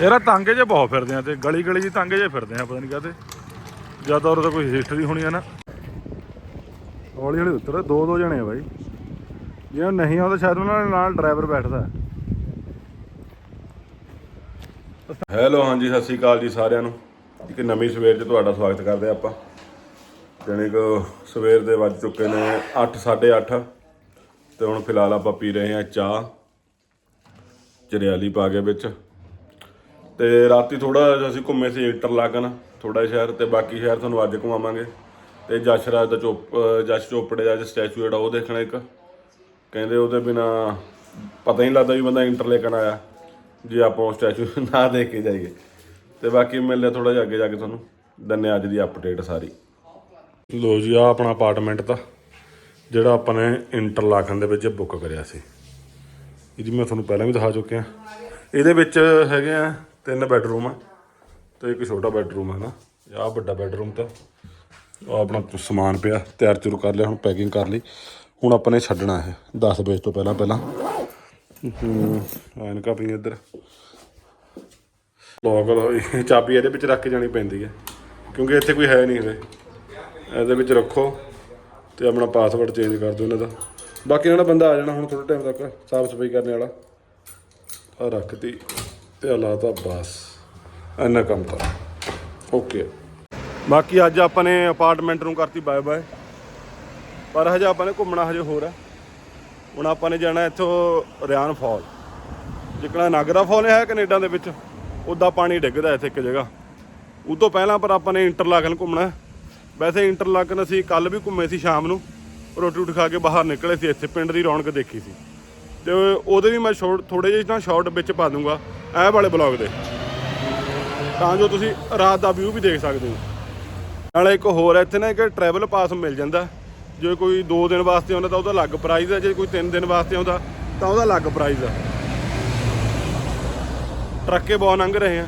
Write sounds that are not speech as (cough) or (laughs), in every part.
ਯਾਰ ਤਾਂਗੇ ਜੇ ਬਹੁਤ ਫਿਰਦੇ ਆ ਤੇ ਗਲੀ ਗਲੀ ਜੀ ਤਾਂਗੇ ਜੇ ਫਿਰਦੇ ਆ, ਪਤਾ ਨਹੀਂ ਕਾਹਤੇ ਜਾਂ ਤਾਂ ਉਹਦਾ ਕੋਈ ਹਿਸਟਰੀ ਹੋਣੀ ਆ ਨਾ। ਹੌਲੀ ਹੌਲੀ ਉਤਰ, ਦੋ ਦੋ ਜਣੇ ਆ ਬਾਈ। ਜੇ ਨਹੀਂ ਆਉਂਦਾ ਸ਼ਾਇਦ ਉਹਨਾਂ ਦੇ ਨਾਲ ਡਰਾਈਵਰ ਬੈਠਦਾ। ਹੈਲੋ ਹਾਂਜੀ, ਸਤਿ ਸ਼੍ਰੀ ਅਕਾਲ ਜੀ ਸਾਰਿਆਂ ਨੂੰ। ਇੱਕ ਨਵੀਂ ਸਵੇਰ 'ਚ ਤੁਹਾਡਾ ਸਵਾਗਤ ਕਰਦੇ ਆ ਆਪਾਂ। ਜਾਣੀ ਕਿ ਸਵੇਰ ਦੇ ਵੱਜ ਚੁੱਕੇ ਨੇ 8 8:30 ਤੇ ਹੁਣ ਫਿਲਹਾਲ ਆਪਾਂ ਪੀ ਰਹੇ ਹਾਂ ਚਾਹ। ਚਰਿਆਲੀ ਪਾ ਕੇ ਵਿੱਚ। ਤੇ ਰਾਤੀ ਥੋੜਾ ਅਸੀਂ ਘੁੰਮੇ ਸੀ ਇੰਟਰਲਾਕਨ ਥੋੜਾ ਸ਼ਹਿਰ ਤੇ ਬਾਕੀ ਸ਼ਹਿਰ ਤੁਹਾਨੂੰ ਅੱਜ ਘੁਮਾਵਾਂਗੇ। ਤੇ ਜਸ਼ਰਾਜ ਦਾ ਚੋਪ ਜਸ਼ ਚੋਪੜੇ ਦਾ ਸਟੈਚੂ ਜਿਹੜਾ ਉਹ ਦੇਖਣਾ ਇੱਕ। ਕਹਿੰਦੇ ਉਹਦੇ ਬਿਨਾ ਪਤਾ ਹੀ ਨਹੀਂ ਲੱਗਦਾ ਵੀ ਬੰਦਾ ਇੰਟਰਲੇਕਨ ਆਇਆ, ਜੇ ਆਪਾਂ ਉਹ ਸਟੈਚੂ (laughs) ਨਾ ਦੇਖ ਕੇ ਜਾਈਏ। ਤੇ ਬਾਕੀ ਮਿਲਦੇ ਥੋੜਾ ਜਿਹਾ ਅੱਗੇ ਜਾ ਕੇ ਤੁਹਾਨੂੰ। ਦੰਨੇ ਅੱਜ ਦੀ ਅਪਡੇਟ ਸਾਰੀ। ਲੋ ਜੀ ਆ ਆਪਣਾ ਅਪਾਰਟਮੈਂਟ ਤਾਂ, ਜਿਹੜਾ ਆਪਾਂ ਨੇ ਇੰਟਰਲਾਕਨ ਦੇ ਵਿੱਚ ਬੁੱਕ ਕਰਿਆ ਸੀ। ਇਹ ਜੀ ਮੈਂ ਤੁਹਾਨੂੰ ਪਹਿਲਾਂ ਵੀ ਦਿਖਾ ਚੁੱਕਿਆ। ਇਹਦੇ ਵਿੱਚ ਹੈਗੇ ਆ ਤਿੰਨ ਬੈਡਰੂਮ ਹੈ ਤੇ ਇੱਕ ਛੋਟਾ ਬੈਡਰੂਮ ਹੈ ਨਾ ਆਹ ਵੱਡਾ ਬੈਡਰੂਮ ਤਾਂ ਆਹ ਆਪਣਾ ਸਮਾਨ ਪਿਆ, ਤਿਆਰ ਚੁਰ ਕਰ ਲਿਆ, ਹੁਣ ਪੈਕਿੰਗ ਕਰ ਲਈ। ਹੁਣ ਆਪਾਂ ਨੇ ਛੱਡਣਾ ਹੈ 10 ਵਜੇ ਤੋਂ ਪਹਿਲਾਂ ਪਹਿਲਾਂ। ਹੂੰ, ਐਨਕਾਂ ਪਈ ਇੱਧਰ। ਲੋਕ ਚਾਬੀ ਇਹਦੇ ਵਿੱਚ ਰੱਖ ਕੇ ਜਾਣੀ ਪੈਂਦੀ ਹੈ ਕਿਉਂਕਿ ਇੱਥੇ ਕੋਈ ਹੈ ਨਹੀਂ ਹਲੇ ਇਹਦੇ ਵਿੱਚ ਰੱਖੋ ਤੇ ਆਪਣਾ ਪਾਸਵਰਡ ਚੇਂਜ ਕਰ ਦਿਓ ਇਹਨਾਂ ਦਾ। ਬਾਕੀ ਇਹਨਾਂ ਦਾ ਬੰਦਾ ਆ ਜਾਣਾ ਹੁਣ ਥੋੜੇ ਟਾਈਮ ਤੱਕ, ਸਾਫ਼ ਸਫ਼ਾਈ ਕਰਨ ਵਾਲਾ ਆ ਰੱਖਤੀ। ਤੇ ਲਾਤਾ ਬਸ। ਇੰਨਾ ਕੰਮ ਕਰ। ਓਕੇ। ਬਾਕੀ ਅੱਜ ਆਪਾਂ ਨੇ ਅਪਾਰਟਮੈਂਟ ਨੂੰ ਕਰਤੀ ਬਾਏ ਬਾਏ ਪਰ ਹਜੇ ਆਪਾਂ ਨੇ ਘੁੰਮਣਾ ਹਜੇ ਹੋਰ ਹੈ। ਹੁਣ ਆਪਾਂ ਨੇ ਜਾਣਾ ਇੱਥੋਂ ਰਿਆਨ ਫਾਲ। ਜਿਕਣਾ ਨਾਗਰਾ ਫਾਲ ਹੈ ਕੈਨੇਡਾ ਦੇ ਵਿੱਚ? ਉੱਦਾਂ ਪਾਣੀ ਡਿੱਗਦਾ ਇੱਥੇ ਇੱਕ ਜਗ੍ਹਾ। ਉਹ ਤੋਂ ਪਹਿਲਾਂ ਪਰ ਆਪਾਂ ਨੇ ਇੰਟਰਲਾਕਨ ਘੁੰਮਣਾ ਵੈਸੇ ਇੰਟਰਲਾਕਨ ਅਸੀਂ ਕੱਲ ਵੀ ਘੁੰਮੇ ਸੀ, ਸ਼ਾਮ ਨੂੰ। ਰੋਟੀ ਰੋਟੀ ਖਾ ਕੇ ਬਾਹਰ ਨਿਕਲੇ ਸੀ, ਇੱਥੇ ਪਿੰਡ ਦੀ ਰੌਣਕ ਦੇਖੀ ਸੀ। ਤੇ ਉਹਦੇ ਵੀ ਮੈਂ ਥੋੜੇ ਜਿਹੇ ਨਾ ਸ਼ਾਰਟ ਵਿੱਚ ਪਾ ਦੂੰਗਾ। ਇਹ ਵਾਲੇ ਬਲੌਗ ਦੇ। ਤਾਂ ਜੋ ਤੁਸੀਂ ਰਾਤ ਦਾ ਵਿਊ ਵੀ ਦੇਖ ਸਕਦੇ ਹੋ। ਨਾਲੇ ਇੱਕ ਹੋਰ ਇੱਥੇ ਨਾ ਇੱਕ ਟਰੈਵਲ ਪਾਸ ਮਿਲ ਜਾਂਦਾ। ਜੇ ਕੋਈ 2 ਦਿਨ ਵਾਸਤੇ ਆਉਂਦਾ ਤਾਂ ਉਹਦਾ ਅਲੱਗ ਪ੍ਰਾਈਸ ਹੈ ਜੇ ਕੋਈ 3 ਦਿਨ ਵਾਸਤੇ ਆਉਂਦਾ ਤਾਂ ਉਹਦਾ ਅਲੱਗ ਪ੍ਰਾਈਸ ਆ। ਟਰੱਕੇ ਬਹੁਤ ਲੰਘ ਰਹੇ ਆ।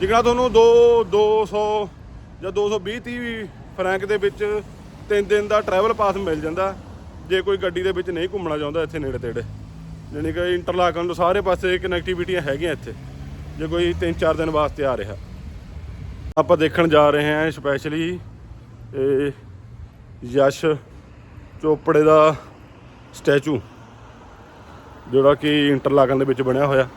ਜਿਕਣਾ ਤੁਹਾਨੂੰ 2 200 ਜਾਂ 220 30 ਫਰੈਂਕ ਦੇ ਵਿੱਚ 3 ਦਿਨ ਦਾ ਟਰੈਵਲ ਪਾਸ ਮਿਲ ਜਾਂਦਾ। ਜੇ ਕੋਈ ਗੱਡੀ ਦੇ ਵਿੱਚ ਨਹੀਂ ਘੁੰਮਣਾ ਚਾਹੁੰਦਾ ਇੱਥੇ ਨੇੜੇ ਤੇੜੇ। ਯਾਨੀ ਕਿ ਇੰਟਰਲਾਕਨ ਤੋਂ ਸਾਰੇ ਪਾਸੇ ਕਨੈਕਟੀਵਿਟੀਆਂ ਹੈਗੀਆਂ ਇੱਥੇ, ਜੇ ਕੋਈ 3-4 ਦਿਨ ਵਾਸਤੇ ਆ ਰਿਹਾ। ਆਪਾਂ ਦੇਖਣ ਜਾ ਰਹੇ ਹਾਂ ਸਪੈਸ਼ਲੀ ਇਹ ਯਸ਼ ਚੋਪੜੇ ਦਾ ਸਟੈਚੂ ਜਿਹੜਾ ਕਿ ਇੰਟਰਲਾਕਨ ਦੇ ਵਿੱਚ ਬਣਿਆ ਹੋਇਆ।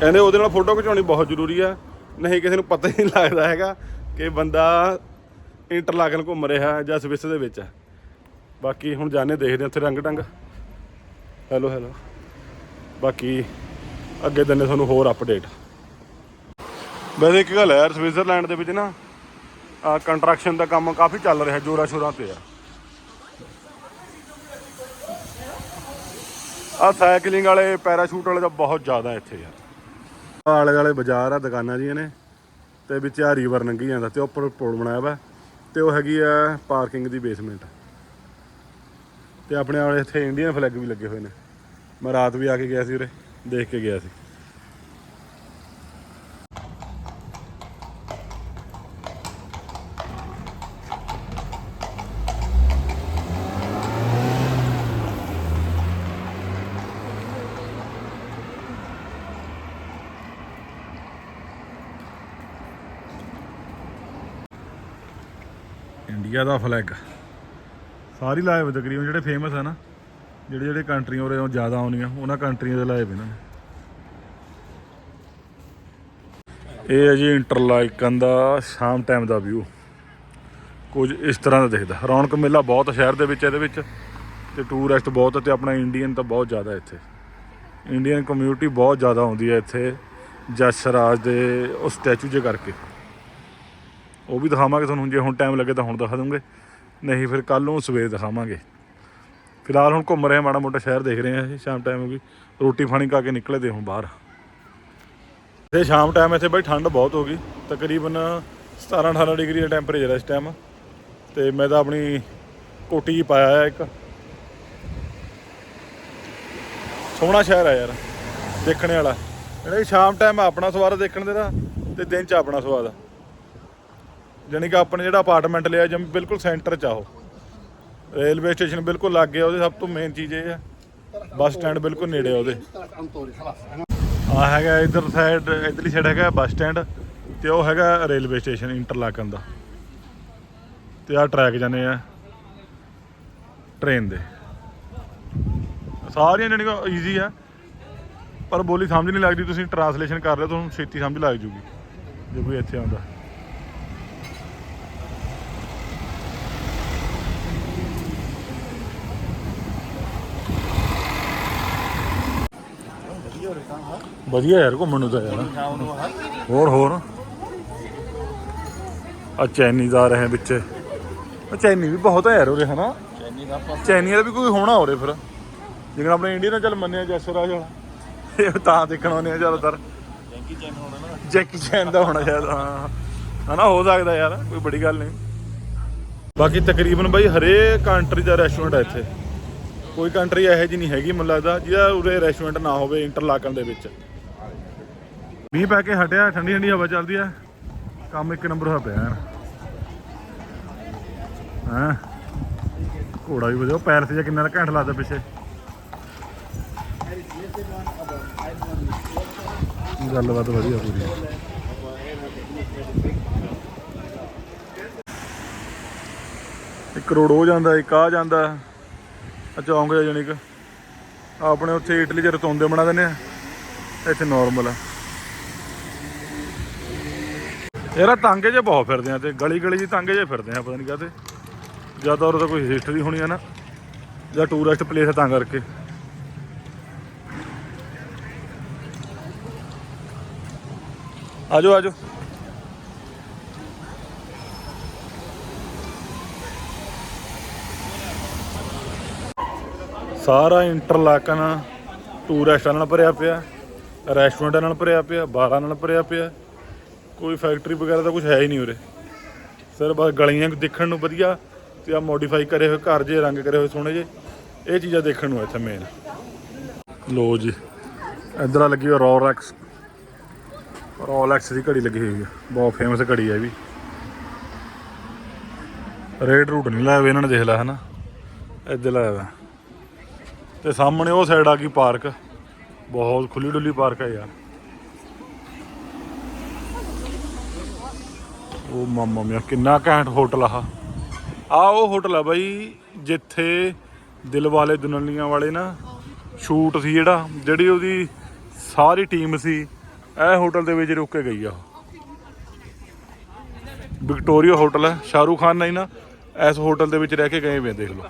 ਕਹਿੰਦੇ ਉਹਦੇ ਨਾਲ ਫੋਟੋ ਖਿਚਾਉਣੀ ਬਹੁਤ ਜ਼ਰੂਰੀ ਆ, ਨਹੀਂ ਕਿਸੇ ਨੂੰ ਪਤਾ ਹੀ ਨਹੀਂ ਲੱਗਦਾ ਹੈਗਾ ਕਿ ਬੰਦਾ ਇੰਟਰਲਾਕਨ ਘੁੰਮ ਰਿਹਾ ਜਾਂ ਸਵਿਸ ਦੇ ਵਿੱਚ ਹੈ ਬਾਕੀ ਹੁਣ ਜਾਣੇ ਦੇਖਦੇ ਉੱਥੇ ਰੰਗ ਟੰਗ ਹੈਲੋ ਹੈਲੋ ਬਾਕੀ ਅੱਗੇ ਦਿੰਦੇ ਤੁਹਾਨੂੰ ਹੋਰ ਅਪਡੇਟ ਵੈਸੇ ਇੱਕ ਗੱਲ ਹੈ ਸਵਿਟਜ਼ਰਲੈਂਡ ਦੇ ਵਿੱਚ ਨਾ ਆ ਕੰਸਟਰਕਸ਼ਨ ਦਾ ਕੰਮ ਕਾਫੀ ਚੱਲ ਰਿਹਾ, ਜੋਰਾਂ ਸ਼ੋਰਾਂ ਤੇ ਆ। ਆ ਸਾਈਕਲਿੰਗ ਵਾਲੇ ਪੈਰਾਸ਼ੂਟ ਵਾਲੇ ਤਾਂ ਬਹੁਤ ਜ਼ਿਆਦਾ ਇੱਥੇ ਯਾਰ ਆਲੇ ਵਾਲੇ ਬਾਜ਼ਾਰ ਆ, ਦੁਕਾਨਾਂ ਜੀਆਂ ਨੇ, ਤੇ ਵਿੱਚ ਆ ਰੀਵਰ ਲੰਘੀ ਜਾਂਦਾ ਤੇ ਉੱਪਰ ਪੁਲ ਬਣਾਇਆ ਵਾ, ਤੇ ਉਹ ਹੈਗੀ ਆ ਪਾਰਕਿੰਗ ਦੀ ਬੇਸਮੈਂਟ ਤੇ ਆਪਣੇ ਵਾਲੇ ਇੱਥੇ ਇੰਡੀਅਨ ਫਲੈਗ ਵੀ ਲੱਗੇ ਹੋਏ ਨੇ। ਮੈਂ ਰਾਤ ਵੀ ਆ ਕੇ ਗਿਆ ਸੀ ਉਰੇ, ਦੇਖ ਕੇ ਗਿਆ ਸੀ। ਇੰਡੀਆ ਦਾ ਫਲੈਗ ਸਾਰੀ ਲਾਏ ਹੋਏ ਤਕਰੀਬਨ, ਜਿਹੜੇ ਫੇਮਸ ਆ ਨਾ, ਜਿਹੜੇ ਜਿਹੜੇ ਕੰਟਰੀਆਂ ਉਰੇ ਜ਼ਿਆਦਾ ਆਉਂਦੀਆਂ, ਉਹਨਾਂ ਕੰਟਰੀਆਂ ਦੇ ਲਾਏ ਹੋਏ ਇਹਨਾਂ ਨੇ। ਇਹ ਹੈ ਜੀ ਇੰਟਰਲਾਈਕਨ ਦਾ ਸ਼ਾਮ ਟਾਈਮ ਦਾ ਵਿਊ ਕੁਝ ਇਸ ਤਰ੍ਹਾਂ ਦਾ ਦਿਖਦਾ। ਰੌਣਕ ਮੇਲਾ ਬਹੁਤ ਸ਼ਹਿਰ ਦੇ ਵਿੱਚ, ਇਹਦੇ ਵਿੱਚ। ਤੇ ਟੂਰਿਸਟ ਬਹੁਤ ਆ ਤੇ ਆਪਣਾ ਇੰਡੀਅਨ ਤਾਂ ਬਹੁਤ ਜ਼ਿਆਦਾ ਇੱਥੇ। ਇੰਡੀਅਨ ਕਮਿਊਨਿਟੀ ਬਹੁਤ ਜ਼ਿਆਦਾ ਆਉਂਦੀ ਹੈ ਇੱਥੇ ਜਸ ਰਾਜ ਦੇ ਉਹ ਸਟੈਚੂ ਜੇ ਕਰਕੇ। ਉਹ ਵੀ ਦਿਖਾਵਾਂਗੇ ਤੁਹਾਨੂੰ, ਜੇ ਹੁਣ ਟਾਈਮ ਲੱਗੇ ਤਾਂ ਹੁਣ ਦਿਖਾ ਦੂੰਗੇ। ਨਹੀਂ, ਫਿਰ ਕੱਲ ਨੂੰ ਸਵੇਰ ਦਿਖਾਵਾਂਗੇ। ਫਿਲਹਾਲ ਹੁਣ ਘੁੰਮ ਰਹੇ ਹਾਂ ਮਾੜਾ ਮੋਟਾ ਸ਼ਹਿਰ ਦੇਖ ਰਹੇ ਹਾਂ ਅਸੀਂ ਸ਼ਾਮ ਟਾਈਮ ਹੋ ਗਈ। ਰੋਟੀ ਪਾਣੀ ਖਾ ਕੇ ਨਿਕਲੇ ਦੇ ਹੁਣ ਬਾਹਰ। ਤੇ ਸ਼ਾਮ ਟਾਈਮ ਇੱਥੇ ਬਈ ਠੰਡ ਬਹੁਤ ਹੋ ਗਈ। ਤਕਰੀਬਨ 17 18 ਡਿਗਰੀ ਦਾ ਟੈਂਪਰੇਚਰ ਹੈ ਇਸ ਟਾਈਮ ਤੇ ਮੈਂ ਤਾਂ ਆਪਣੀ ਕੋਟੀ ਹੀ ਪਾਇਆ ਹੈ ਇੱਕ। ਸੋਹਣਾ ਸ਼ਹਿਰ ਹੈ ਯਾਰ, ਦੇਖਣ ਵਾਲਾ। ਜਿਹੜਾ ਸ਼ਾਮ ਟਾਈਮ ਆਪਣਾ ਸਵਾਦ ਦੇਖਣ ਦੇ ਦਾ ਤੇ ਦਿਨ ਚ ਆਪਣਾ ਸਵਾਦ। ਜਾਣੀ ਕਿ ਆਪਣੇ ਜਿਹੜਾ ਅਪਾਰਟਮੈਂਟ ਲਿਆ ਜਮ ਬਿਲਕੁਲ ਸੈਂਟਰ ਚ ਆਹੋ ਰੇਲਵੇ ਸਟੇਸ਼ਨ ਬਿਲਕੁਲ ਲੱਗ ਗਿਆ, ਉਹਦੇ ਸਭ ਤੋਂ ਮੇਨ ਚੀਜ਼ ਇਹ ਹੈ ਬੱਸ ਸਟੈਂਡ ਬਿਲਕੁਲ ਨੇੜੇ ਆ ਉਹਦੇ। ਆ ਹੈਗਾ ਇਧਰ ਸਾਈਡ ਇਧਰਲੀ ਸਾਈਡ ਹੈਗਾ ਬੱਸ ਸਟੈਂਡ ਤੇ ਉਹ ਹੈਗਾ ਰੇਲਵੇ ਸਟੇਸ਼ਨ ਇੰਟਰਲਾਕਨ ਦਾ। ਤੇ ਆ ਟਰੈਕ ਜਾਂਦੇ ਆ ਟ੍ਰੇਨ ਦੇ। ਸਾਰੀਆਂ ਜਿਹੜੀਆਂ ਈਜ਼ੀ ਆ। ਪਰ ਬੋਲੀ ਸਮਝ ਨਹੀਂ ਲੱਗਦੀ, ਤੁਸੀਂ ਟਰਾਂਸਲੇਸ਼ਨ ਕਰ ਰਹੇ ਹੋ, ਤੁਹਾਨੂੰ ਛੇਤੀ ਸਮਝ ਲੱਗ ਜੂਗੀ, ਜੇ ਕੋਈ ਇੱਥੇ ਆਉਂਦਾ। ਵਧੀਆ ਯਾਰ ਘੁੰਮਣ ਨੂੰ ਤਾਂ ਯਾਰ। ਹੋਰ ਹੋਰ। ਆ ਚੈਨੀ ਦਾ ਰਹੇ ਵਿੱਚ। ਆ ਚੈਨੀ ਵੀ ਬਹੁਤ ਹੈ ਯਾਰ ਉਰੇ, ਹਨਾ? ਚੈਨੀ ਦਾ ਵੀ ਕੋਈ ਹੋਣਾ ਉਰੇ ਫਿਰ। ਜਿਵੇਂ ਆਪਣੇ ਇੰਡੀਆ ਨਾਲ ਚੱਲ ਮੰਨਿਆ ਜੈਸਰਾਜ ਵਾਲਾ। ਇਹ ਤਾਂ ਦੇਖਣ ਆਉਂਦੇ ਆ ਜ਼ਿਆਦਾਤਰ। ਜੈਂਕੀ ਚੈਨ ਹੋਣਾ ਨਾ ਜੈਕੀ ਚੈਨ ਦਾ ਹੋਣਾ ਸ਼ਾਇਦ, ਹਾਂ। ਹਨਾ, ਹੋ ਸਕਦਾ ਯਾਰ, ਕੋਈ ਬੜੀ ਗੱਲ ਨਹੀਂ। ਬਾਕੀ ਤਕਰੀਬਨ ਬਾਈ ਹਰੇਕ ਕੰਟਰੀ ਦਾ ਰੈਸਟੋਰੈਂਟ ਹੈ ਇੱਥੇ। ਕੋਈ ਕੰਟਰੀ ਇਹੋ ਜਿਹੀ ਨਹੀਂ ਹੈਗੀ, ਮੈਨੂੰ ਲੱਗਦਾ, ਜਿਹਦਾ ਉਰੇ ਰੈਸਟੋਰੈਂਟ ਨਾ ਹੋਵੇ ਇੰਟਰਲਾਕਨ ਦੇ ਵਿੱਚ। ਮੀਂਹ ਪੈ ਕੇ ਹਟਿਆ, ਠੰਡੀ ਠੰਡੀ ਹਵਾ ਚੱਲਦੀ ਆ। ਕੰਮ ਇੱਕ ਨੰਬਰ ਹੋਇਆ ਪਿਆ ਹਾਂ? ਘੋੜਾ ਵੀ ਵਧੀਆ ਪੈਰ ਤੇ ਕਿੰਨਾ ਘੰਟ ਲੱਗਦਾ ਪਿੱਛੇ। ਗੱਲਬਾਤ ਵਧੀਆ ਪੂਰੀ। ਇੱਕ ਕਰੋੜ ਹੋ ਜਾਂਦਾ, ਇੱਕ ਆ ਜਾਂਦਾ ਆ ਚੌਂਕ ਜਿਹਾ ਜਾਣੀ ਕਿ। ਆਪਣੇ ਉੱਥੇ ਇਟਲੀ 'ਚ ਰਤੌਂਦੇ ਬਣਾ ਦਿੰਦੇ ਆ। ਇੱਥੇ ਨਾਰਮਲ ਆ। ਯਾਰ ਤਾਂਗੇ ਜੇ ਬਹੁਤ ਫਿਰਦੇ ਆ ਤੇ ਗਲੀ ਗਲੀ ਜੀ ਤਾਂਗੇ ਜੇ ਫਿਰਦੇ ਆ, ਪਤਾ ਨਹੀਂ ਕਾਹਤੇ। ਜ਼ਿਆਦਾ ਉਹ ਤਾਂ ਕੋਈ ਹਿਸਟਰੀ ਹੋਣੀ ਆ ਨਾ, ਜਾਂ ਟੂਰਿਸਟ ਪਲੇਸ ਆ ਤਾਂ ਕਰਕੇ। ਆਜੋ ਆਜੋ। ਸਾਰਾ ਇੰਟਰਲਾਕਨ ਟੂਰਿਸਟਾਂ ਨਾਲ ਭਰਿਆ ਪਿਆ ਰੈਸਟੋਰੈਂਟਾਂ ਨਾਲ ਭਰਿਆ ਪਿਆ, ਬਾਰਾਂ ਨਾਲ ਭਰਿਆ ਪਿਆ। ਕੋਈ ਫੈਕਟਰੀ ਵਗੈਰਾ ਤਾਂ ਕੁਝ ਹੈ ਹੀ ਨਹੀਂ ਉਰੇ। ਸਰ ਬਸ ਗਲੀਆਂ ਦੇਖਣ ਨੂੰ ਵਧੀਆ ਤੇ ਆ ਮੋਡੀਫਾਈ ਕਰੇ ਹੋਏ ਘਰ ਜੇ, ਰੰਗ ਕਰੇ ਹੋਏ ਸੋਹਣੇ ਜੇ। ਇਹ ਚੀਜ਼ਾਂ ਦੇਖਣ ਨੂੰ ਇੱਥੇ ਮੇਨ ਲੋ ਜੀ, ਇਧਰ ਆ ਲੱਗੀ ਹੋਈ ਰੋਲੈਕਸ ਰੋਲੈਕਸ ਦੀ ਘੜੀ ਲੱਗੀ ਹੋਈ ਹੈ ਬਹੁਤ ਫੇਮਸ ਘੜੀ ਹੈ ਇਹ ਵੀ। ਰੇਟ ਰੂਟ ਨਹੀਂ ਲਾਇਆ ਹੋਇਆ ਇਹਨਾਂ ਨੇ, ਦੇਖ ਲਿਆ ਹਨਾ। ਇੱਧਰ ਲਾਇਆ ਹੋਇਆ। ਤੇ ਸਾਹਮਣੇ ਉਹ ਸਾਈਡ ਆ ਗਈ ਪਾਰਕ। ਬਹੁਤ ਖੁੱਲੀ ਡੁੱਲੀ ਪਾਰਕ ਹੈ ਯਾਰ। ਉਹ ਮਾਮਾ ਮੀਆਂ, ਕਿੰਨਾ ਘੈਂਟ ਹੋਟਲ ਆ ਆ ਉਹ ਹੋਟਲ ਆ ਬਾਈ, ਜਿੱਥੇ ਦਿਲ ਵਾਲੇ ਦੁਨਲੀਆਂ ਵਾਲੇ ਨਾ ਸ਼ੂਟ ਸੀ ਜਿਹੜਾ, ਜਿਹੜੀ ਉਹਦੀ ਸਾਰੀ ਟੀਮ ਸੀ, ਇਹ ਹੋਟਲ ਦੇ ਵਿੱਚ ਰੁਕ ਕੇ ਗਈ ਆ ਉਹ। ਵਿਕਟੋਰੀਆ ਹੋਟਲ ਹੈ ਸ਼ਾਹਰੂਖ ਖਾਨ ਨੇ ਨਾ, ਇਸ ਹੋਟਲ ਦੇ ਵਿੱਚ ਰਹਿ ਕੇ ਗਏ ਵੇ ਦੇਖ ਲਓ।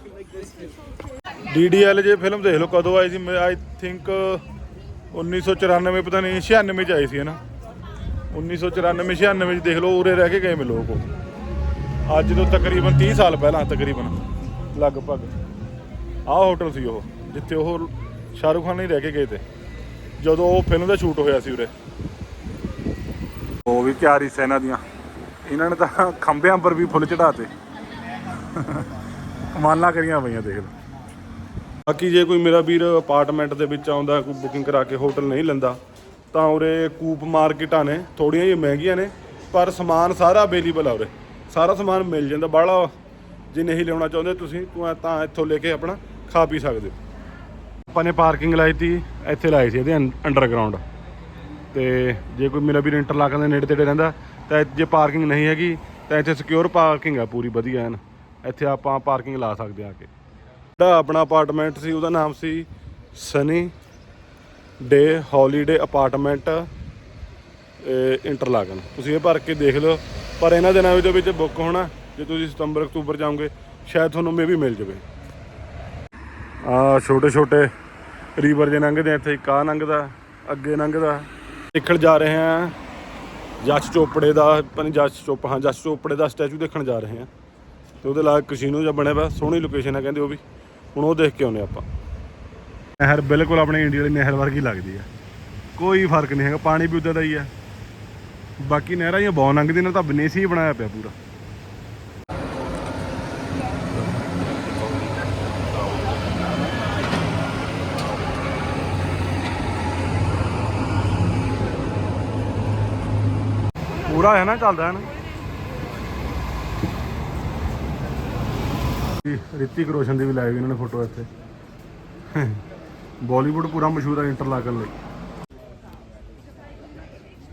ਡੀਡੀਐਲ ਜੇ ਫਿਲਮ ਦੇਖ ਲਓ ਕਦੋਂ ਆਈ ਸੀ ਆਈ ਥਿੰਕ 1994 ਪਤਾ ਨਹੀਂ 96 ਚ ਆਈ ਸੀ, ਹੈ ਨਾ? 1994 96 ਚ ਦੇਖ ਲਓ ਉਰੇ ਰਹਿ ਕੇ ਗਏ ਮੇ ਲੋਕ। ਅੱਜ ਤੋਂ ਤਕਰੀਬਨ 30 ਸਾਲ ਪਹਿਲਾਂ ਤਕਰੀਬਨ ਲਗਭਗ। ਆਹ ਹੋਟਲ ਸੀ ਉਹ ਜਿੱਥੇ ਉਹ ਸ਼ਾਹਰੂਖ ਖਾਨ ਨਹੀਂ ਰਹਿ ਕੇ ਗਏ ਤੇ ਜਦੋਂ ਉਹ ਫਿਲਮ ਦਾ ਸ਼ੂਟ ਹੋਇਆ ਸੀ ਉਰੇ। ਉਹ ਵੀ ਤਿਆਰੀ ਸੈਨਾ ਦੀਆਂ। ਇਹਨਾਂ ਨੇ ਤਾਂ ਖੰਭਿਆਂ ਪਰ ਵੀ ਫੁੱਲ ਚੜਾਤੇ ਕਮਾਲਾਂ ਕਰੀਆਂ ਪਈਆਂ ਦੇਖ ਲਓ। ਬਾਕੀ ਜੇ ਕੋਈ ਮੇਰਾ ਵੀਰ ਅਪਾਰਟਮੈਂਟ ਦੇ ਵਿੱਚ ਆਉਂਦਾ ਕੋਈ ਬੁਕਿੰਗ ਕਰਾ ਕੇ ਹੋਟਲ ਨਹੀਂ ਲੈਂਦਾ ਤਾਂ ਉਰੇ ਕੂਪ ਮਾਰਕੀਟਾਂ ਨੇ, ਥੋੜੀਆਂ ਜਿਹੀਆਂ ਮਹਿੰਗੀਆਂ ਨੇ, ਪਰ ਸਮਾਨ ਸਾਰਾ ਅਵੇਲੇਬਲ ਆ ਉਰੇ। ਸਾਰਾ ਸਮਾਨ ਮਿਲ ਜਾਂਦਾ, ਬਾਹਲਾ ਜੇ ਨਹੀਂ ਲਿਆਉਣਾ ਚਾਹੁੰਦੇ ਤੁਸੀਂ, ਤਾਂ- ਇੱਥੋਂ ਲੈ ਕੇ ਆਪਣਾ ਖਾ ਪੀ ਸਕਦੇ ਹੋ। ਆਪਾਂ ਨੇ ਪਾਰਕਿੰਗ ਲਾਈ ਤੀ, ਇੱਥੇ ਲਾਈ ਸੀ ਇਹਦੇ ਅੰਡਰਗਰਾਉਂਡ ਤੇ ਜੇ ਕੋਈ ਮੇਰਾ ਵੀਰ ਇੰਟਰਲਾਕਨ ਦੇ ਨੇੜੇ ਤੇੜੇ ਰਹਿੰਦਾ, ਤਾਂ ਜੇ ਪਾਰਕਿੰਗ ਨਹੀਂ ਹੈਗੀ, ਤਾਂ ਇੱਥੇ ਸਿਕਿਉਰ ਪਾਰਕਿੰਗ ਆ ਪੂਰੀ, ਵਧੀਆ ਐਨ। ਇੱਥੇ ਆਪਾਂ ਪਾਰਕਿੰਗ ਲਾ ਸਕਦੇ ਆ ਆ ਕੇ। ਜਿਹੜਾ ਆਪਣਾ ਅਪਾਰਟਮੈਂਟ ਸੀ, ਉਹਦਾ ਨਾਮ ਸੀ sunny day holiday apartment Interlaken. ਤੁਸੀਂ ਇਹ ਭਰ ਕੇ ਦੇਖ ਲਓ। ਪਰ ਇਹਨਾਂ ਦਿਨਾਂ ਦੇ ਵਿੱਚ ਬੁੱਕ ਹੋਣਾ, ਜੇ ਤੁਸੀਂ ਸਤੰਬਰ, ਅਕਤੂਬਰ ਜਾਓਗੇ, ਸ਼ਾਇਦ ਤੁਹਾਨੂੰ ਮੇ ਵੀ ਮਿਲ ਜਾਵੇ। ਆ ਛੋਟੇ ਛੋਟੇ ਰੀਵਰ ਜੇ ਲੰਘਦੇ ਆ, ਇੱਥੇ ਇੱਕ ਲੰਘਦਾ, ਅੱਗੇ ਲੰਘਦਾ। ਦੇਖਣ ਜਾ ਰਹੇ ਹਾਂ। ਜੱਸ ਚੋਪੜੇ ਦਾ, ਪਤਾ ਨਹੀਂ ਜੱਸ ਚੋਪ, ਹਾਂ, ਜੱਸ ਚੋਪੜੇ ਦਾ ਸਟੈਚੂ ਦੇਖਣ ਜਾ ਰਹੇ ਹਾਂ। ਤੇ ਉਹਦੇ ਲਾਗ ਕਸੀਨੋ ਜਿਹਾ ਬਣਿਆ ਵਾ, ਸੋਹਣੀ ਲੋਕੇਸ਼ਨ ਹੈ ਕਹਿੰਦੇ ਉਹ ਵੀ। ਹੁਣ ਉਹ ਦੇਖ ਕੇ ਆਉਨੇ ਆਪਾਂ। ਨਹਿਰ ਬਿਲਕੁਲ ਆਪਣੇ ਇੰਡੀਆ ਵਾਲੀ ਨਹਿਰ ਵਰਗੀ ਲੱਗਦੀ ਆ। ਕੋਈ ਫ਼ਰਕ ਨਹੀਂ ਹੈਗਾ, ਪਾਣੀ ਵੀ ਉਦਾਂ ਦਾ ਹੀ ਆ। ਬਾਕੀ ਨਹਿਰਾਂ ਹੀ ਬਹੁਤ ਲੰਘਦੀਆਂ ਨੇ, ਤਾਂ ਬਨੇਸੀ ਹੀ ਬਣਾਇਆ ਪਿਆ ਪੂਰਾ। ਪੂਰਾ ਹੈ ਨਾ, ਚੱਲਦਾ ਹੈ ਨਾ। ਰਿਤਿਕ ਰੋਸ਼ਨ ਦੀ ਵੀ ਲਾਈ ਹੋਈ ਇਹਨਾਂ ਨੇ ਫੋਟੋ ਇੱਥੇ। ਬਾਲੀਵੁੱਡ ਪੂਰਾ ਮਸ਼ਹੂਰ ਹੈ ਇੰਟਰਲਾਕਨ ਲਈ।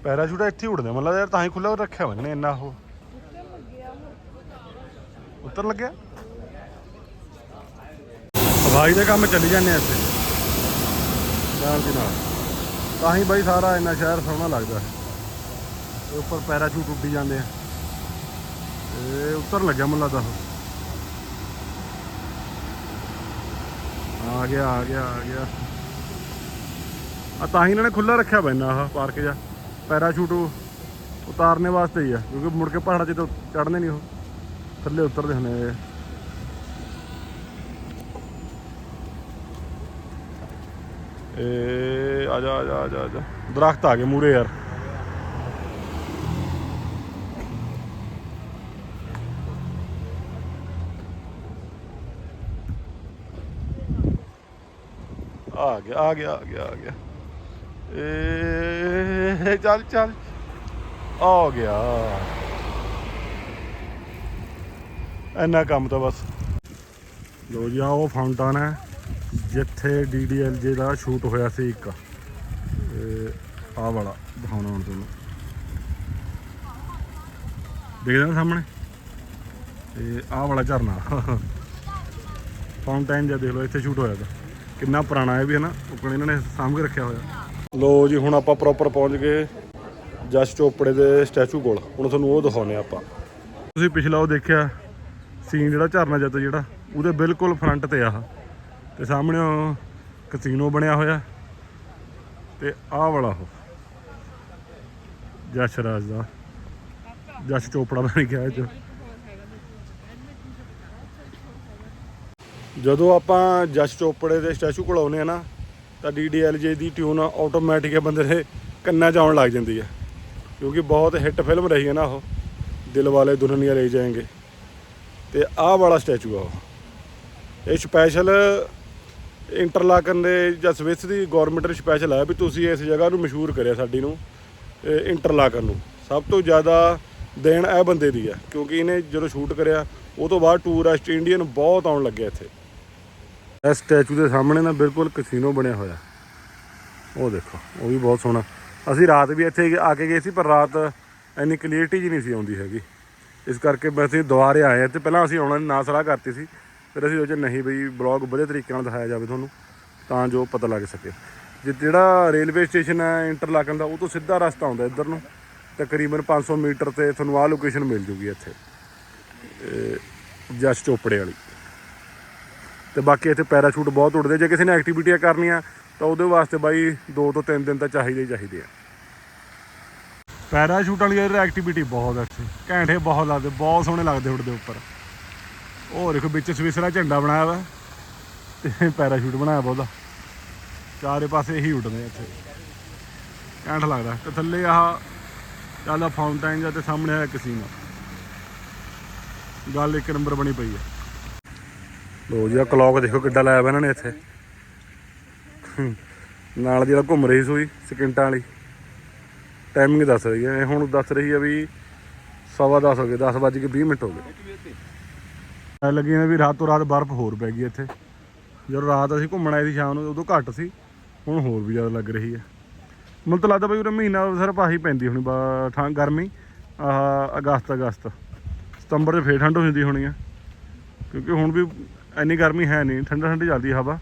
ਪੈਰਾਸ਼ੂਟ ਇੱਥੇ ਉੜਦੇ ਮਤਲਬ ਯਾਰ ਤਾਂ ਹੀ ਖੁੱਲਾ ਰੱਖਿਆ ਹੋਇਆ ਨੇ ਇੰਨਾ ਉਹ। ਉੱਤਰ ਲੱਗਿਆ? ਹਵਾਈ ਦੇ ਕੰਮ ਚੱਲੀ ਜਾਂਦੇ ਆ ਇੱਥੇ। ਨਾਲ ਦੀ ਨਾਲ। ਤਾਂ ਹੀ ਬਾਈ ਸਾਰਾ ਇੰਨਾ ਸ਼ਹਿਰ ਸੋਹਣਾ ਲੱਗਦਾ। ਹੈ ਇਹ ਉੱਪਰ ਪੈਰਾਸ਼ੂਟ ਉੱਡੀ ਜਾਂਦੇ ਆ। ਇਹ ਉੱਤਰ ਲੱਗਿਆ ਮਤਲਬ ਲੱਗਦਾ ਆ ਗਿਆ ਆ ਗਿਆ ਆ ਗਿਆ। ਆ ਤਾਂ ਹੀ ਇਹਨਾਂ ਨੇ ਖੁੱਲਾ ਰੱਖਿਆ ਬੈਨਾ ਆਹ ਪਾਰਕ ਜਾ ਪੈਰਾਸ਼ੂਟ ਉਤਾਰਨੇ ਵਾਸਤੇ ਹੀ ਆ, ਕਿਉਂਕਿ ਮੁੜ ਕੇ ਪਹਾੜਾਂ 'ਚ ਤਾਂ ਚੜ੍ਹਨੇ ਨਹੀਂ ਉਹ। ਥੱਲੇ ਉਤਰਦੇ ਹੁੰਦੇ ਆ ਏ ਜਾ, ਆ ਜਾ ਆ ਜਾ ਆ ਜਾ। ਦਰਖਤ ਆ ਗਏ ਮੂਰੇ ਯਾਰ। ਆ ਗਿਆ ਆ ਗਿਆ ਆ ਗਿਆ ਆ ਗਿਆ। ਏ, ਚੱਲ ਚੱਲ। ਆ ਗਿਆ। ਇੰਨਾ ਕੰਮ ਤਾਂ ਬਸ। ਲੋ ਜੀ, ਆਹ ਉਹ ਫਾਊਂਟਨ ਹੈ, ਜਿੱਥੇ ਡੀਡੀਐਲਜੇ ਦਾ ਸ਼ੂਟ ਹੋਇਆ ਸੀ ਇੱਕ। ਆ ਵਾਲਾ, ਦਿਖਾਉਣਾ ਹੁਣ ਤੁਹਾਨੂੰ। ਦੇਖਦੇ ਨਾ ਸਾਹਮਣੇ? ਤੇ ਆਹ ਵਾਲਾ ਝਰਨਾ। ਫਾਊਂਟੇਨ ਜਿਹਾ ਦੇਖ ਲਓ, ਇੱਥੇ ਸ਼ੂਟ ਹੋਇਆ ਤਾਂ। ਕਿੰਨਾ ਪੁਰਾਣਾ ਹੈ ਵੀ ਹੈ ਨਾ ਉੱਪਰ ਇਹਨਾਂ ਨੇ ਸਾਂਭ ਕੇ ਰੱਖਿਆ ਹੋਇਆ। ਲੋ ਜੀ, ਹੁਣ ਆਪਾਂ ਪ੍ਰੋਪਰ ਪਹੁੰਚ ਗਏ ਜਸ ਚੋਪੜੇ ਦੇ ਸਟੈਚੂ ਕੋਲ। ਹੁਣ ਤੁਹਾਨੂੰ ਉਹ ਦਿਖਾਉਨੇ ਆਪਾਂ। ਤੁਸੀਂ ਪਿਛਲਾ ਉਹ ਦੇਖਿਆ ਸੀਨ ਜਿਹੜਾ ਝਰਨਾ ਜੱਤ ਜਿਹੜਾ, ਉਹਦੇ ਬਿਲਕੁਲ ਫਰੰਟ ਤੇ ਆਹ ਤੇ ਸਾਹਮਣੇ ਕਸੀਨੋ ਬਣਿਆ ਹੋਇਆ। ਤੇ ਆਹ ਵਾਲਾ ਉਹ, ਜਸ਼ ਰਾਜ ਦਾ। ਜਸ਼ ਚੋਪੜਾ ਬਣ ਗਿਆ ਇਹ ਜਦੋਂ ਆਪਾਂ ਜਸ਼ ਚੋਪੜੇ ਦੇ ਸਟੈਚੂ ਕੋਲ ਆਉਨੇ ਆ ਨਾ, ਤਾਂ ਡੀਡੀਐਲਜੇ ਦੀ ਟਿਊਨ ਆਟੋਮੈਟਿਕ ਹੈ ਬੰਦੇ ਦੇ ਕੰਨਾਂ 'ਚ ਆਉਣ ਲੱਗ ਜਾਂਦੀ ਹੈ ਕਿਉਂਕਿ ਬਹੁਤ ਹਿੱਟ ਫਿਲਮ ਰਹੀ ਹੈ ਨਾ ਉਹ, ਦਿਲ ਵਾਲੇ ਦੁਲਹਨੀਆ ਲੈ ਜਾਏਗੇ। ਤੇ ਆਹ ਵਾਲਾ ਸਟੈਚੂ ਆ ਉਹ। ਇਹ ਸਪੈਸ਼ਲ ਇੰਟਰਲਾਕਨ ਦੇ ਜਾਂ ਸਵਿਸ ਦੀ ਗਵਰਨਮੈਂਟ ਨੇ ਸਪੈਸ਼ਲ ਹੈ ਵੀ ਤੁਸੀਂ ਇਸ ਜਗ੍ਹਾ ਨੂੰ ਮਸ਼ਹੂਰ ਕਰਿਆ ਸਾਡੀ ਨੂੰ, ਇਹ ਇੰਟਰਲਾਕਨ ਨੂੰ। ਸਭ ਤੋਂ ਜ਼ਿਆਦਾ ਦੇਣ ਇਹ ਬੰਦੇ ਦੀ ਹੈ ਕਿਉਂਕਿ ਇਹਨੇ ਜਦੋਂ ਸ਼ੂਟ ਕਰਿਆ, ਉਹ ਤੋਂ ਬਾਅਦ ਟੂਰਿਸਟ ਇੰਡੀਅਨ ਬਹੁਤ ਆਉਣ ਲੱਗਿਆ ਇੱਥੇ। ਇਸ ਸਟੈਚੂ ਦੇ ਸਾਹਮਣੇ ਨਾ ਬਿਲਕੁਲ ਕਸੀਨੋ ਬਣਿਆ ਹੋਇਆ। ਉਹ ਦੇਖੋ, ਉਹ ਵੀ ਬਹੁਤ ਸੋਹਣਾ। ਅਸੀਂ ਰਾਤ ਵੀ ਇੱਥੇ ਆ ਕੇ ਗਏ ਸੀ, ਪਰ ਰਾਤ ਇੰਨੀ ਕਲੀਅਰਟੀ ਜੀ ਨਹੀਂ ਸੀ ਆਉਂਦੀ ਹੈਗੀ। ਇਸ ਕਰਕੇ ਅਸੀਂ ਦੁਬਾਰੇ ਆਏ ਹਾਂ ਤੇ ਪਹਿਲਾਂ ਅਸੀਂ ਆਉਣਾ ਨਾ ਸਲਾਹ ਕਰਤੀ ਸੀ। ਫਿਰ ਅਸੀਂ ਸੋਚਿਆ, ਨਹੀਂ ਬਈ ਬਲੌਗ ਵਧੀਆ ਤਰੀਕੇ ਨਾਲ ਦਿਖਾਇਆ ਜਾਵੇ ਤੁਹਾਨੂੰ, ਤਾਂ ਜੋ ਪਤਾ ਲੱਗ ਸਕੇ। ਜਿ- ਜਿਹੜਾ ਰੇਲਵੇ ਸਟੇਸ਼ਨ ਹੈ, ਇੰਟਰਲਾਕਨ ਦਾ, ਉਹ ਤੋਂ ਸਿੱਧਾ ਰਸਤਾ ਆਉਂਦਾ ਇੱਧਰ ਨੂੰ। ਤਕਰੀਬਨ 500 ਮੀਟਰ ਤੇ ਤੁਹਾਨੂੰ ਆਹ ਲੋਕੇਸ਼ਨ ਮਿਲ ਜੂਗੀ ਇੱਥੇ। ਜਸ ਚੋਪੜੇ ਵਾਲੀ। ਤੇ ਬਾਕੀ ਇੱਥੇ ਪੈਰਾਸ਼ੂਟ ਬਹੁਤ ਉੱਡਦੇ। ਜੇ ਕਿਸੇ ਨੇ ਐਕਟੀਵਿਟੀਆਂ ਕਰਨੀਆਂ, ਤਾਂ ਉਹਦੇ ਵਾਸਤੇ ਬਾਈ 2 ਤੋਂ 3 ਦਿਨ ਤਾਂ ਚਾਹੀਦੇ ਹੀ ਚਾਹੀਦੇ ਆ। ਪੈਰਾਸ਼ੂਟ ਵਾਲੀ ਯਾਰ ਐਕਟੀਵਿਟੀ ਬਹੁਤ ਆ ਇੱਥੇ। ਘੈਂਟੇ ਬਹੁਤ ਲੱਗਦੇ, ਬਹੁਤ ਸੋਹਣੇ ਲੱਗਦੇ ਉੱਡਦੇ ਉੱਪਰ। ਉਹ ਦੇਖੋ ਵਿੱਚ ਸਵਿਸ ਝੰਡਾ ਬਣਾਇਆ ਵਾ, ਤੇ ਪੈਰਾਸ਼ੂਟ ਬਣਾਇਆ ਵਾ ਉਹਦਾ। ਚਾਰੇ ਪਾਸੇ ਇਹੀ ਉੱਡਦੇ ਇੱਥੇ। ਘੈਂਟ ਲੱਗਦਾ। ਤੇ ਥੱਲੇ ਆਹ ਚੱਲ ਫਾਊਂਟੇਨ ਜਾਂ ਤੇ ਸਾਹਮਣੇ ਆਇਆ ਕਸੀਨਾ ਗੱਲ ਇੱਕ ਨੰਬਰ ਬਣੀ ਪਈ ਹੈ ਲੋ ਜੀ ਆ ਕਲੌਕ ਦੇਖੋ ਕਿੱਡਾ ਲਾਇਆ ਵਾ ਇਹਨਾਂ ਨੇ ਇੱਥੇ। ਨਾਲ ਜਿਹੜਾ ਘੁੰਮ ਰਹੀ ਸੂਈ ਸਕਿੰਟਾਂ ਵਾਲੀ। ਟਾਈਮਿੰਗ ਦੱਸ ਰਹੀ ਹੈ। ਇਹ ਹੁਣ ਦੱਸ ਰਹੀ ਹੈ ਵੀ ਸਵਾ ਦਸ ਹੋ ਗਏ 10 ਵੱਜ ਕੇ 20 ਮਿੰਟ ਹੋ ਗਏ। ਐ ਲੱਗੀ ਨਾ ਵੀ ਰਾਤੋਂ ਰਾਤ ਬਰਫ਼ ਹੋਰ ਪੈ ਗਈ ਇੱਥੇ। ਜਦੋਂ ਰਾਤ ਅਸੀਂ ਘੁੰਮਣ ਆਏ ਸੀ ਸ਼ਾਮ ਨੂੰ, ਉਦੋਂ ਘੱਟ ਸੀ। ਹੁਣ ਹੋਰ ਵੀ ਜ਼ਿਆਦਾ ਲੱਗ ਰਹੀ ਹੈ। ਮੈਨੂੰ ਤਾਂ ਲੱਗਦਾ ਬਈ ਉਰੇ ਮਹੀਨਾ ਸਿਰਫ ਆਹੀ ਪੈਂਦੀ ਹੋਣੀ, ਬਾ ਠਾਂ ਗਰਮੀ, ਆਹ ਅਗਸਤ ਅਗਸਤ। ਸਤੰਬਰ 'ਚ ਫੇਰ ਠੰਡ ਹੋ ਜਾਂਦੀ ਹੋਣੀ ਆ। ਕਿਉਂਕਿ ਹੁਣ ਵੀ ਇੰਨੀ ਗਰਮੀ ਹੈ ਨਹੀਂ, ਠੰਡਾ ਠੰਡੀ ਚੱਲਦੀ ਹਵਾ।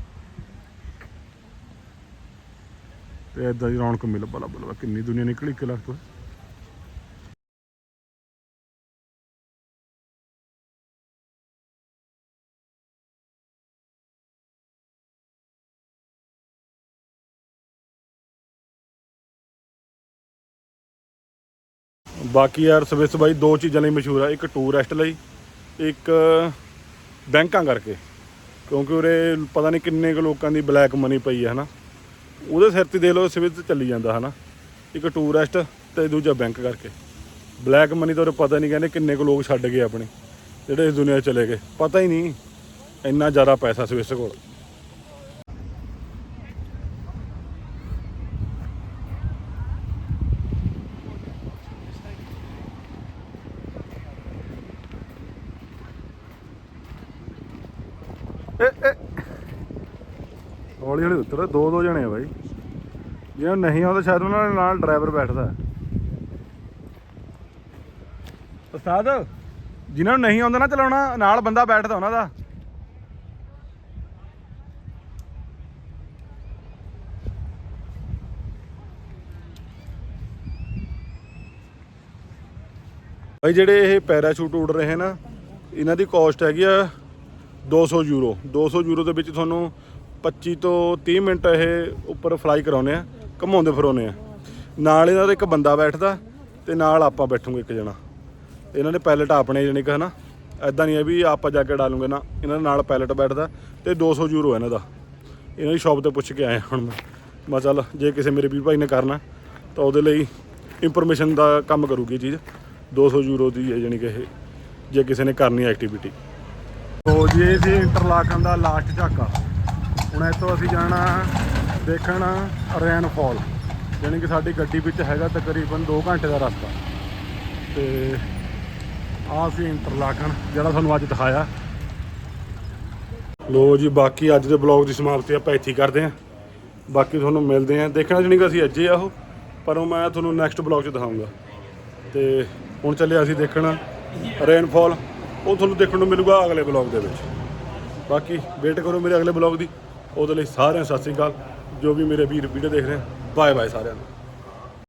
ਤੇ ਇਦਾਂ ਦੀ ਰੌਣਕ ਮਿਲ, ਬਲਾ ਬਲਾ, ਕਿੰਨੀ ਦੁਨੀਆ ਨਿਕਲੀ ਇੱਕ ਲੱਖ ਤੋਂ। ਬਾਕੀ ਯਾਰ ਸਵਿਸ ਬਾਈ ਦੋ ਚੀਜ਼ਾਂ ਲਈ ਮਸ਼ਹੂਰ ਆ, ਇੱਕ ਟੂਰਿਸਟ ਲਈ, ਇੱਕ ਬੈਂਕਾਂ ਕਰਕੇ। ਕਿਉਂਕਿ ਉਰੇ ਪਤਾ ਨਹੀਂ ਕਿੰਨੇ ਕੁ ਲੋਕਾਂ ਦੀ ਬਲੈਕ ਮਨੀ ਪਈ ਹੈ, ਹਨਾ। ਉਹਦੇ ਸਿਰ ਤੇ ਦੇਖ ਲਓ ਲੋ ਸਵਿਸ ਚੱਲੀ ਜਾਂਦਾ, ਹਨਾ। ਇੱਕ ਟੂਰਿਸਟ ਤੇ ਦੂਜਾ ਬੈਂਕ ਕਰਕੇ। ਬਲੈਕ ਮਨੀ ਤਾਂ ਉਰੇ ਪਤਾ ਨਹੀਂ ਕਹਿੰਦੇ ਕਿੰਨੇ ਕੁ ਲੋਕ ਛੱਡ ਗਏ ਆਪਣੇ, ਜਿਹੜੇ ਇਸ ਦੁਨੀਆ 'ਚ ਚਲੇ ਗਏ। ਪਤਾ ਹੀ ਨਹੀਂ, ਇੰਨਾ ਜ਼ਿਆਦਾ ਪੈਸਾ ਸਵਿਸ ਕੋਲ ਏ ਏ ਹੌਲੀ ਦੋ ਦੋ ਜਣੇ ਆ ਬਾਈ। ਜੇ ਨਹੀਂ ਆਉਂਦਾ ਸ਼ਾਇਦ ਉਹਨਾਂ ਦੇ ਨਾਲ ਡਰਾਈਵਰ ਬੈਠਦਾ। ਉਸਤਾਦ ਜਿਨ੍ਹਾਂ ਨੂੰ ਨਹੀਂ ਆਉਂਦਾ ਨਾ ਚਲਾਉਣਾ, ਨਾਲ ਬੰਦਾ ਬੈਠਦਾ ਉਹਨਾਂ ਦਾ। ਭਾਈ ਜਿਹੜੇ ਇਹ ਪੈਰਾਸ਼ੂਟ ਉੱਡ ਰਹੇ ਨਾ, ਇਹਨਾਂ ਦੀ ਕਾਸਟ ਹੈਗੀ ਆ 200 ਯੂਰੋ। 200 ਯੂਰੋ ਦੇ ਵਿੱਚ ਤੁਹਾਨੂੰ 25 ਤੋਂ 30 ਮਿੰਟ ਇਹ ਉੱਪਰ ਫਲਾਈ ਕਰਾਉਨੇ ਆ, ਘਮਾਉਂਦੇ ਫਿਰਾਉਨੇ ਆ। ਨਾਲ ਇਹਨਾਂ ਦਾ ਇੱਕ ਬੰਦਾ ਬੈਠਦਾ ਤੇ ਨਾਲ ਆਪਾਂ ਬੈਠੂਗੇ ਇੱਕ ਜਣਾ। ਇਹਨਾਂ ਨੇ ਪਾਇਲਟ ਆਪਣੇ ਜਾਣੀ ਕਿ ਹਨਾ ਐਦਾਂ ਨਹੀਂ ਹੈ ਵੀ ਆਪਾਂ ਜਾ ਕੇ ਡਾਲੂਗੇ ਨਾ, ਇਹਨਾਂ ਦੇ ਨਾਲ ਪਾਇਲਟ ਬੈਠਦਾ ਤੇ 200 ਯੂਰੋ ਹੈ ਇਹਨਾਂ ਦਾ। ਇਹਨਾਂ ਦੀ ਸ਼ਾਪ ਤੇ ਪੁੱਛ ਕੇ ਆਇਆ ਹੁਣ ਮੈਂ। ਮੈਂ ਚੱਲ, ਜੇ ਕਿਸੇ ਮੇਰੇ ਵੀਰ ਭਾਈ ਨੇ ਕਰਨਾ, ਤਾਂ ਉਹਦੇ ਲਈ ਇਨਫੋਰਮੇਸ਼ਨ ਦਾ ਕੰਮ ਕਰੂਗੀ ਇਹ ਚੀਜ਼। 200 ਯੂਰੋ ਦੀ ਹੈ ਜਾਣੀ ਕਿ ਇਹ, ਜੇ ਕਿਸੇ ਨੇ ਕਰਨੀ ਐਕਟੀਵਿਟੀ ਤੋ ਜੀ, ਇਹ ਸੀ ਇੰਟਰਲਾਕਨ ਦਾ ਲਾਸਟ ਝਾਕਾ। ਹੁਣ ਇੱਥੋਂ ਅਸੀਂ ਜਾਣਾ ਦੇਖਣ ਰੈਨਫਾਲ, ਜਾਣੀ ਕਿ ਸਾਡੀ ਗੱਡੀ ਵਿੱਚ ਹੈਗਾ ਤਕਰੀਬਨ 2 ਘੰਟੇ ਦਾ ਰਸਤਾ। ਤੇ ਆਹ ਸੀ ਇੰਟਰਲਾਕਨ ਜਿਹੜਾ ਤੁਹਾਨੂੰ ਅੱਜ ਦਿਖਾਇਆ। ਲੋ ਜੀ, ਬਾਕੀ ਅੱਜ ਦੇ ਬਲੌਗ ਦੀ ਸਮਾਪਤੀ ਆਪਾਂ ਇੱਥੇ ਕਰਦੇ ਆਂ ਬਾਕੀ ਤੁਹਾਨੂੰ ਮਿਲਦੇ ਆਂ ਦੇਖਣਾ ਜਣੀ ਕਿ ਅਸੀਂ ਅੱਜੇ ਆ ਉਹ, ਪਰ ਉਹ ਮੈਂ ਤੁਹਾਨੂੰ ਨੈਕਸਟ ਬਲੌਗ 'ਚ ਦਿਖਾਊਂਗਾ ਤੇ ਹੁਣ ਚੱਲੇ ਅਸੀਂ ਦੇਖਣਾ ਰੇਨਫਾਲ। ਉਹ ਤੁਹਾਨੂੰ ਦੇਖਣ ਨੂੰ ਮਿਲੂਗਾ ਅਗਲੇ ਬਲੌਗ ਦੇ ਵਿੱਚ। ਬਾਕੀ ਵੇਟ ਕਰੋ ਮੇਰੇ ਅਗਲੇ ਬਲੌਗ ਦੀ। ਉਹਦੇ ਲਈ ਸਾਰਿਆਂ ਨੂੰ ਸਤਿ ਸ੍ਰੀ ਅਕਾਲ, ਜੋ ਵੀ ਮੇਰੇ ਵੀਰ ਵੀਡੀਓ ਦੇਖ ਰਹੇ ਬਾਏ ਬਾਏ ਸਾਰਿਆਂ ਨੂੰ।